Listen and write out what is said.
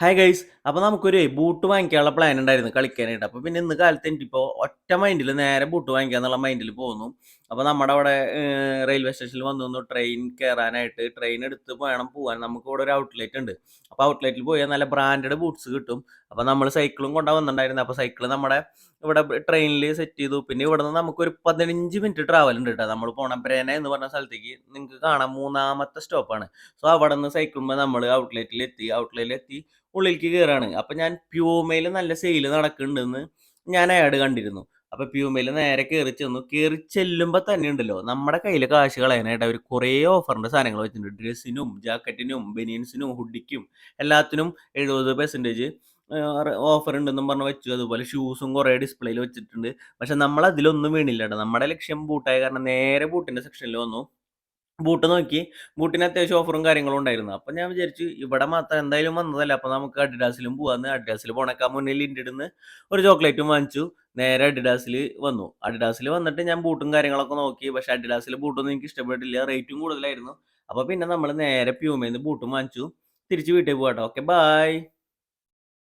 Hi guys അപ്പോൾ നമുക്കൊരു boot വാങ്ങിക്കാനുള്ള plan ഉണ്ടായിരുന്നു കളിക്കാനായിട്ട്. അപ്പോൾ പിന്നെ ഇന്ന് കാലത്ത് എനിക്കിപ്പോൾ ഒറ്റ മൈൻഡിൽ നേരെ ബൂട്ട് വാങ്ങിക്കുക എന്നുള്ള മൈൻഡിൽ പോകുന്നു അപ്പോൾ നമ്മുടെ അവിടെ റെയിൽവേ സ്റ്റേഷനിൽ വന്നു വന്നു ട്രെയിൻ കയറാനായിട്ട് ട്രെയിൻ എടുത്ത് വേണം പോകാൻ നമുക്ക് ഇവിടെ ഒരു ഔട്ട്ലെറ്റ് ഉണ്ട്. അപ്പോൾ ഔട്ട്ലെറ്റിൽ പോയാൽ നല്ല ബ്രാൻഡഡ് ബൂട്ട്സ് കിട്ടും. അപ്പോൾ നമ്മൾ സൈക്കിളും കൊണ്ടാ വന്നിട്ടുണ്ടായിരുന്നു. അപ്പോൾ സൈക്കിൾ നമ്മുടെ ഇവിടെ ട്രെയിനിൽ സെറ്റ് ചെയ്തു. പിന്നെ ഇവിടെ നിന്ന് നമുക്കൊരു പതിനഞ്ച് മിനിറ്റ് ട്രാവൽ ഉണ്ട് കേട്ടോ. നമ്മൾ പോണ ബ്രേന എന്ന് പറഞ്ഞ സ്ഥലത്തേക്ക് നിങ്ങൾക്ക് കാണാം മൂന്നാമത്തെ സ്റ്റോപ്പാണ് സോ അവിടെ നിന്ന് സൈക്കിളുമ്പോൾ നമ്മൾ ഔട്ട്ലെറ്റിൽ എത്തി. ഔട്ട്ലെറ്റിൽ എത്തി. ഉള്ളിലേക്ക് കയറാണ് അപ്പം ഞാൻ പ്യൂമയിൽ നല്ല സെയിൽ നടക്കുന്നുണ്ടെന്ന് ഞാൻ ആഡ് കണ്ടിരുന്നു. അപ്പോൾ പ്യൂമയിൽ നേരെ കയറി ചെന്നു. കയറി ചെല്ലുമ്പോൾ തന്നെ ഉണ്ടല്ലോ നമ്മുടെ കയ്യിൽ കാശ് കളയാനായിട്ട് അവർ കുറേ ഓഫറിന്റെ സാധനങ്ങൾ വെച്ചിട്ടുണ്ട്. ഡ്രസ്സിനും ജാക്കറ്റിനും ബനിയൻസിനും ഹുഡിക്കും എല്ലാത്തിനും എഴുപത് പെർസെന്റേജ് ഓഫർ ഉണ്ടെന്നും പറഞ്ഞ് വെച്ചു. അതുപോലെ ഷൂസും കുറേ ഡിസ്പ്ലേയിൽ വെച്ചിട്ടുണ്ട്. പക്ഷെ നമ്മൾ അതിലൊന്നും വീണില്ല നമ്മുടെ ലക്ഷ്യം ബൂട്ടായ കാരണം നേരെ ബൂട്ടിന്റെ സെക്ഷനിൽ വന്നു. ബൂട്ട് നോക്കി ബൂട്ടിന് അത്യാവശ്യം ഓഫറും കാര്യങ്ങളും ഉണ്ടായിരുന്നു. അപ്പം ഞാൻ വിചാരിച്ചു ഇവിടെ മാത്രം എന്തായാലും വന്നതല്ല? അപ്പം നമുക്ക് അഡിഡാസിലും പോവാന്ന്. അഡിഡാസിൽ പോണക്കാൻ മുന്നിൽ ഇന്റെടുന്ന് ഒരു ചോക്ലേറ്റും വാങ്ങിച്ചു. നേരെ അഡിഡാസിൽ വന്നു. അഡിഡാസിൽ വന്നിട്ട് ഞാൻ ബൂട്ടും കാര്യങ്ങളൊക്കെ നോക്കി. പക്ഷേ അഡിഡാസിൽ ബൂട്ടൊന്നും എനിക്ക് ഇഷ്ടപ്പെട്ടില്ല. റേറ്റും കൂടുതലായിരുന്നു. അപ്പോൾ പിന്നെ നമ്മൾ നേരെ പ്യൂമേന്ന് ബൂട്ടും വാങ്ങിച്ചു. തിരിച്ച് വീട്ടിൽ പോകാട്ടോ ഓക്കെ ബായ്